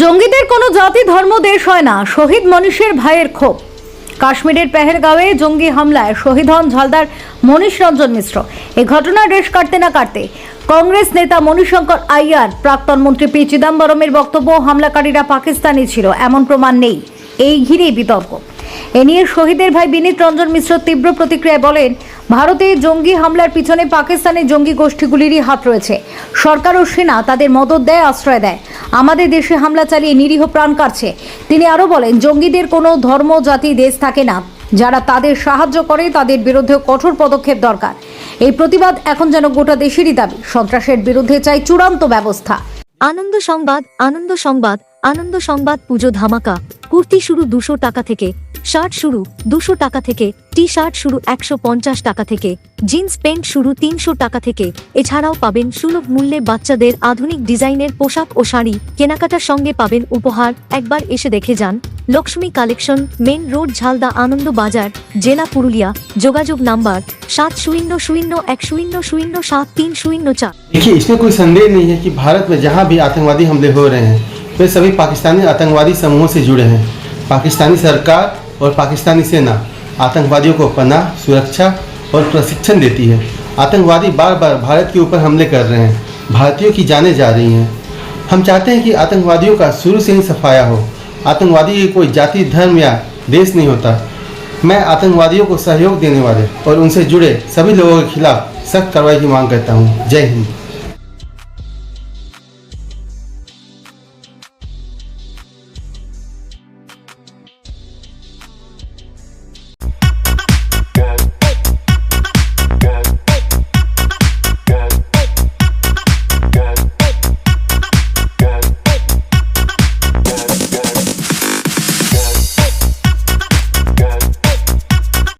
জঙ্গিদের কোনো জাতি, ধর্ম, দেশ হয় না। শহীদ মনীষের ভাইয়ের ক্ষোভ। কাশ্মীরের পেহেলগাঁওয়ে জঙ্গি হামলায় শহীদ হন ঝালদার মনীষ রঞ্জন মিশ্র। এই ঘটনার রেশ কাটতে না কাটতে কংগ্রেস নেতা মণিশঙ্কর আইয়ার, প্রাক্তন মন্ত্রী পি চিদম্বরমের বক্তব্য, হামলাকারীরা পাকিস্তানি ছিল, এমন প্রমাণ নেই। এই ঘিরেই বিতর্ক। এ নিয়ে শহীদের ভাই বিনীত রঞ্জন মিশ্র তীব্র প্রতিক্রিয়ায় বলেন, ভারতে জঙ্গি হামলার পিছনে পাকিস্তানের জঙ্গি গোষ্ঠীগুলিরই হাত রয়েছে। সরকার ও সেনা তাদের মদত দেয়, আশ্রয় দেয়। আমাদের দেশে হামলা চালিয়ে নিরীহ প্রাণ কাটছে। তিনি আরও বলেন, জঙ্গিদের কোনো ধর্ম, জাতি, দেশ থাকে না। যারা তাদের সাহায্য করে, তাদের বিরুদ্ধে কঠোর পদক্ষেপ দরকার। এই প্রতিবাদ এখন যেন গোটা দেশেরই দাবি। সন্ত্রাসের বিরুদ্ধে চাই চূড়ান্ত ব্যবস্থা। আনন্দ সংবাদ আনন্দ সংবাদ আনন্দ সংবাদ পুজো ধামাকা। কুর্তি শুরু দুশো টাকা থেকে। শার্ট শুরু দুশো টাকা থেকে টি শার্ট শুরু একশো পঞ্চাশ টাকা থেকে জিন্স প্যান্ট শুরু তিনশো টাকা থেকে এছাড়াও পাবেন সুলভ মূল্যে বাচ্চাদের আধুনিক ডিজাইনের পোশাক ও শাড়ি কেনাকাটার সঙ্গে পাবেন উপহার একবার এসে দেখে যান Lakshmi collection main road Jhalda Anand Bazar জেলা পুরুলিয়া যোগাযোগ নাম্বার সাত শূন্য শূন্য এক শূন্য শূন্য সাত তিন শূন্য চার देखिए इसमें कोई संदेह नहीं है कि भारत में जहाँ भी आतंकवादी हमले हो रहे हैं वे सभी पाकिस्तानी आतंकवादी समूहों से जुड़े हैं पाकिस्तानी सरकार और पाकिस्तानी सेना आतंकवादियों को पनाह, सुरक्षा और प्रशिक्षण देती है। आतंकवादी बार बार भारत के ऊपर हमले कर रहे हैं। भारतीयों की जानें जा रही हैं। हम चाहते हैं कि आतंकवादियों का शुरू से ही सफाया हो। आतंकवादी कोई जाति, धर्म या देश नहीं होता। मैं आतंकवादियों को सहयोग देने वाले और उनसे जुड़े सभी लोगों के खिलाफ सख्त कार्रवाई की मांग करता हूँ। जय हिंद।